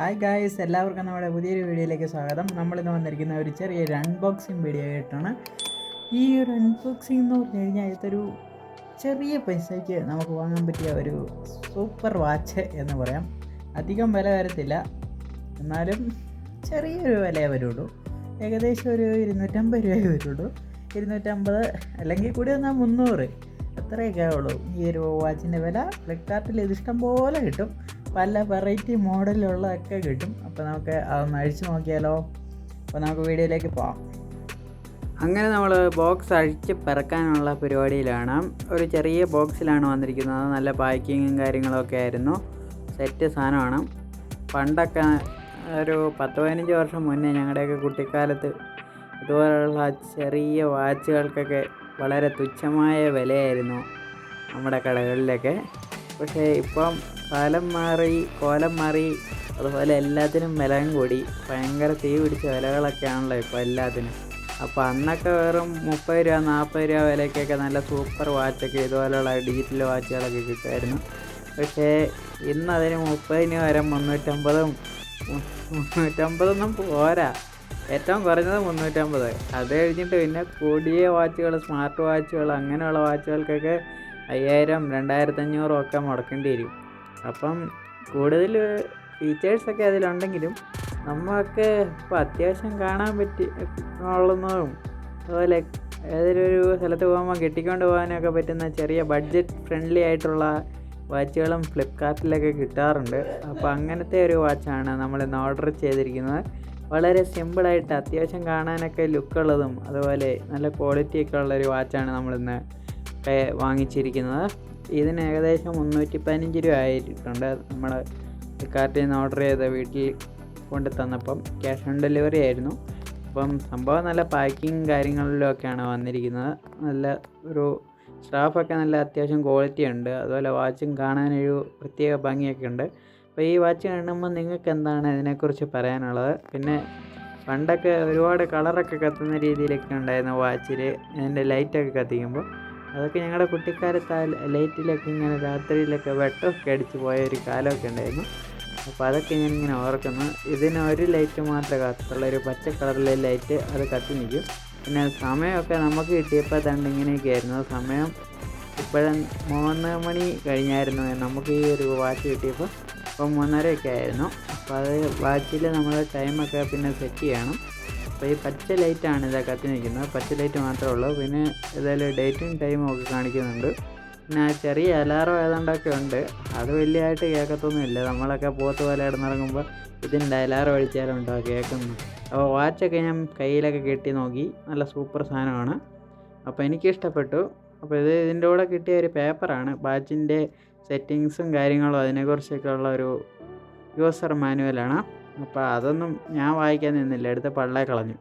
Hi guys എല്ലാവർക്കും നമ്മുടെ പുതിയൊരു വീഡിയോയിലേക്ക് സ്വാഗതം. നമ്മളിന്ന് വന്നിരിക്കുന്ന ഒരു ചെറിയൊരു അൺബോക്സിങ് വീഡിയോ ആയിട്ടാണ്. ഈ ഒരു അൺബോക്സിംഗ് എന്ന് പറഞ്ഞു കഴിഞ്ഞാൽ ഇതൊരു ചെറിയ പൈസയ്ക്ക് നമുക്ക് വാങ്ങാൻ പറ്റിയ ഒരു സൂപ്പർ വാച്ച് എന്ന് പറയാം. അധികം വില വരത്തില്ല. എന്നാലും ചെറിയൊരു വിലയേ വരുള്ളൂ. ഏകദേശം ഒരു ഇരുന്നൂറ്റമ്പത് രൂപയെ വരുള്ളൂ. ഇരുന്നൂറ്റമ്പത് അല്ലെങ്കിൽ കൂടി വന്നാൽ മുന്നൂറ്. അത്രയൊക്കെ ഉള്ളൂ ഈ ഒരു വാച്ചിന്റെ വില ഫ്ലിപ്കാർട്ടിൽ ഇത് ഇഷ്ടം പോലെ കിട്ടും. പല വെറൈറ്റി മോഡലുള്ളതൊക്കെ കിട്ടും. അപ്പോൾ നമുക്ക് അതൊന്ന് അഴിച്ചു നോക്കിയാലോ? അപ്പോൾ നമുക്ക് വീഡിയോയിലേക്ക് പോകാം അങ്ങനെ നമ്മൾ ബോക്സ് അഴിച്ച് പിറക്കാനുള്ള പരിപാടിയിലാണ്. ഒരു ചെറിയ ബോക്സിലാണ് വന്നിരിക്കുന്നത്. നല്ല പാക്കിങ്ങും കാര്യങ്ങളൊക്കെ ആയിരുന്നു. സെറ്റ് സാധനമാണ്. പണ്ടൊക്കെ ഒരു പത്ത് പതിനഞ്ച് വർഷം മുന്നേ ഞങ്ങളുടെയൊക്കെ കുട്ടിക്കാലത്ത് ഇതുപോലുള്ള ചെറിയ വാച്ചുകൾക്കൊക്കെ വളരെ തുച്ഛമായ വിലയായിരുന്നു നമ്മുടെ കടകളിലൊക്കെ. പക്ഷേ ഇപ്പം കാലം മാറി കോലം മാറി അതുപോലെ എല്ലാത്തിനും വിലയും കൂടി. ഭയങ്കര തീ പിടിച്ച വിലകളൊക്കെയാണല്ലോ ഇപ്പോൾ എല്ലാത്തിനും. അപ്പോൾ അന്നൊക്കെ വെറും മുപ്പത് രൂപ നാൽപ്പത് രൂപ വിലയ്ക്കൊക്കെ നല്ല സൂപ്പർ വാച്ചൊക്കെ ഇതുപോലെയുള്ള ഡിജിറ്റൽ വാച്ചുകളൊക്കെ കിട്ടുമായിരുന്നു. പക്ഷേ ഇന്ന് അതിന് മുപ്പതിന് വരെ മുന്നൂറ്റമ്പതും മുന്നൂറ്റമ്പതൊന്നും പോരാ. ഏറ്റവും കുറഞ്ഞത് മുന്നൂറ്റമ്പത്. അത് കഴിഞ്ഞിട്ട് പിന്നെ കൂടിയ വാച്ചുകൾ സ്മാർട്ട് വാച്ചുകൾ അങ്ങനെയുള്ള വാച്ചുകൾക്കൊക്കെ അയ്യായിരം രണ്ടായിരത്തഞ്ഞൂറും ഒക്കെ മുടക്കേണ്ടി വരും. അപ്പം കൂടുതൽ ഫീച്ചേഴ്സൊക്കെ അതിലുണ്ടെങ്കിലും നമുക്ക് ഇപ്പോൾ അത്യാവശ്യം കാണാൻ പറ്റി ഉള്ളതും അതുപോലെ ഏതൊരു സ്ഥലത്ത് പോകുമ്പോൾ കെട്ടിക്കൊണ്ട് പോകാനൊക്കെ പറ്റുന്ന ചെറിയ ബഡ്ജറ്റ് ഫ്രണ്ട്ലി ആയിട്ടുള്ള വാച്ചുകളും ഫ്ലിപ്കാർട്ടിലൊക്കെ കിട്ടാറുണ്ട്. അപ്പോൾ അങ്ങനത്തെ ഒരു വാച്ചാണ് നമ്മൾ ഇന്ന് ഓർഡർ ചെയ്തിരിക്കുന്നത്. വളരെ സിമ്പിളായിട്ട് അത്യാവശ്യം കാണാനൊക്കെ ലുക്കുള്ളതും അതുപോലെ നല്ല ക്വാളിറ്റിയൊക്കെ ഉള്ളൊരു വാച്ചാണ് നമ്മളിന്ന് വാങ്ങിച്ചിരിക്കുന്നത്. ഇതിന് ഏകദേശം മുന്നൂറ്റി പതിനഞ്ച് രൂപ ആയിട്ടുണ്ട്. നമ്മൾ ഫ്ലിപ്കാർട്ടിൽ നിന്ന് ഓർഡർ ചെയ്ത വീട്ടിൽ കൊണ്ട് തന്നപ്പം ക്യാഷ് ഓൺ ഡെലിവറി ആയിരുന്നു. അപ്പം സംഭവം നല്ല പാക്കിങ് കാര്യങ്ങളിലൊക്കെയാണ് വന്നിരിക്കുന്നത്. നല്ല ഒരു സ്റ്റാഫൊക്കെ നല്ല അത്യാവശ്യം ക്വാളിറ്റി ഉണ്ട്. അതുപോലെ വാച്ചും കാണാനൊരു പ്രത്യേക ഭംഗിയൊക്കെ ഉണ്ട്. അപ്പോൾ ഈ വാച്ച് കാണുമ്പോൾ നിങ്ങൾക്ക് എന്താണ് ഇതിനെക്കുറിച്ച് പറയാനുള്ളത്? പിന്നെ പണ്ടൊക്കെ ഒരുപാട് കളറൊക്കെ കത്തുന്ന രീതിയിലൊക്കെ ഉണ്ടായിരുന്നു വാച്ചിൽ അതിന്റെ ലൈറ്റൊക്കെ കത്തിക്കുമ്പോൾ അതൊക്കെ ഞങ്ങളുടെ കുട്ടിക്കാലത്ത് ആ ലൈറ്റിലൊക്കെ ഇങ്ങനെ രാത്രിയിലൊക്കെ വെട്ടമൊക്കെ അടിച്ച് പോയ ഒരു കാലമൊക്കെ ഉണ്ടായിരുന്നു. അപ്പോൾ അതൊക്കെ ഞാൻ ഇങ്ങനെ ഓർക്കുന്നു. ഇതിന് ഒരു ലൈറ്റ് മാത്രമേ കത്തുള്ളൂ. ഒരു പച്ച കളറിലെ ലൈറ്റ് അത് കത്തി നിൽക്കും. പിന്നെ സമയമൊക്കെ നമുക്ക് കിട്ടിയപ്പോൾ തന്നെ ഇങ്ങനെയൊക്കെ ആയിരുന്നു. സമയം ഇപ്പോഴും മൂന്ന് മണി കഴിഞ്ഞായിരുന്നു. നമുക്ക് ഈ ഒരു വാച്ച് കിട്ടിയപ്പോൾ ഇപ്പോൾ മൂന്നരയൊക്കെ ആയിരുന്നു. അപ്പോൾ അത് വാച്ചിൽ നമ്മൾ ടൈമൊക്കെ പിന്നെ സെറ്റ് ചെയ്യണം. അപ്പോൾ ഈ പച്ച ലൈറ്റാണ് ഇതാ കത്തി നിൽക്കുന്നത്. പച്ച ലൈറ്റ് മാത്രമേ ഉള്ളൂ. പിന്നെ ഏതായാലും ഡേറ്റും ടൈമും ഒക്കെ കാണിക്കുന്നുണ്ട്. പിന്നെ ചെറിയ അലാറം ഏതാണ്ടൊക്കെ ഉണ്ട്. അത് വലിയ വലിയതായിട്ട് കേൾക്കത്തൊന്നുമില്ല നമ്മളൊക്കെ പോത്ത് പോലെ ഇടന്നിറങ്ങുമ്പോൾ ഇതിന്റെ അലാറം അടിച്ചാലുണ്ടോ കേൾക്കുന്നു. അപ്പോൾ വാച്ചൊക്കെ ഞാൻ കയ്യിലൊക്കെ കെട്ടി നോക്കി. നല്ല സൂപ്പർ സാധനമാണ്. അപ്പോൾ എനിക്കിഷ്ടപ്പെട്ടു. അപ്പോൾ ഇത് ഇതിന്റെ കൂടെ കിട്ടിയ ഒരു പേപ്പറാണ്. വാച്ചിന്റെ സെറ്റിങ്സും കാര്യങ്ങളും അതിനെക്കുറിച്ചൊക്കെ ഉള്ള ഒരു യൂസർ മാനുവലാണ്. അപ്പോൾ അതൊന്നും ഞാൻ വായിക്കാൻ നിന്നില്ല. എടുത്ത് പള്ളേ കളഞ്ഞു.